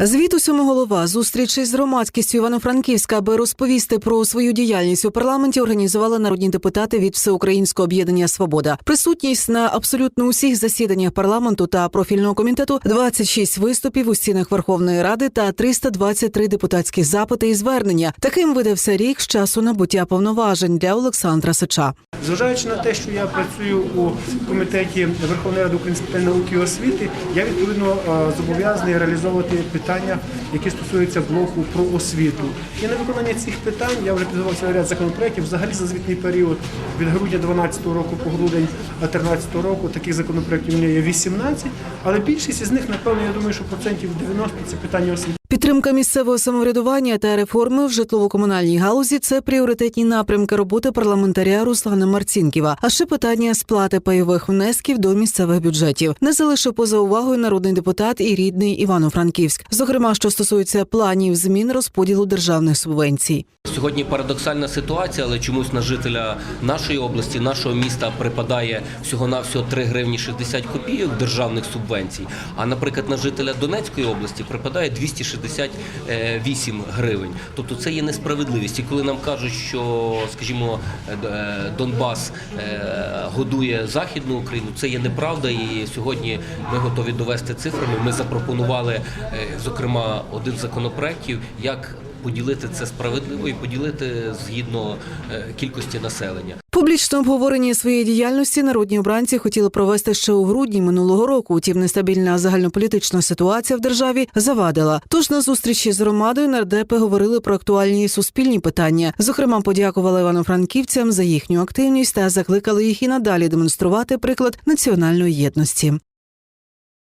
Звіт усьому голова зустрічі з громадськістю Івано-Франківська, аби розповісти про свою діяльність у парламенті, організували народні депутати від Всеукраїнського об'єднання Свобода. Присутність на абсолютно усіх засіданнях парламенту та профільного комітету, 26 виступів у стінах Верховної Ради та 323 депутатські запити і звернення. Таким видався рік з часу набуття повноважень для Олександра Сича. Зважаючи на те, що я працюю у комітеті Верховної Ради української науки і освіти, я відповідно е, зобов'язаний реалізовувати питання, які стосуються блоку про освіту. І на виконання цих питань я вже підготувався ряд законопроєктів. Взагалі за звітний період від грудня 2012 року по грудень 2013 року таких законопроєктів у мене є 18, але більшість із них, напевно, я думаю, що процентів 90 – це питання освіти. Підтримка місцевого самоврядування та реформи в житлово-комунальній галузі це пріоритетні напрямки роботи парламентаря Руслана Марцінківа. А ще питання сплати пайових внесків до місцевих бюджетів не залишив поза увагою народний депутат і рідний Івано-Франківськ. Зокрема, що стосується планів змін розподілу державних субвенцій. Сьогодні парадоксальна ситуація, але чомусь на жителя нашої області, нашого міста припадає всього навсього 3 гривні 60 копійок державних субвенцій. А, наприклад, на жителя Донецької області припадає 268 гривень. Тобто це є несправедливість. І коли нам кажуть, що, скажімо, е, Донбас е, годує Західну Україну, це є неправда. І сьогодні ми готові довести цифрами. Ми запропонували, е, зокрема, один з законопроектів, як поділити це справедливо і поділити згідно е, кількості населення. Публічне обговорення своєї діяльності народні обранці хотіли провести ще у грудні минулого року. Утім, нестабільна загальнополітична ситуація в державі завадила. Тож на зустрічі з громадою нардепи говорили про актуальні суспільні питання. Зокрема, подякували івано-франківцям за їхню активність та закликали їх і надалі демонструвати приклад національної єдності.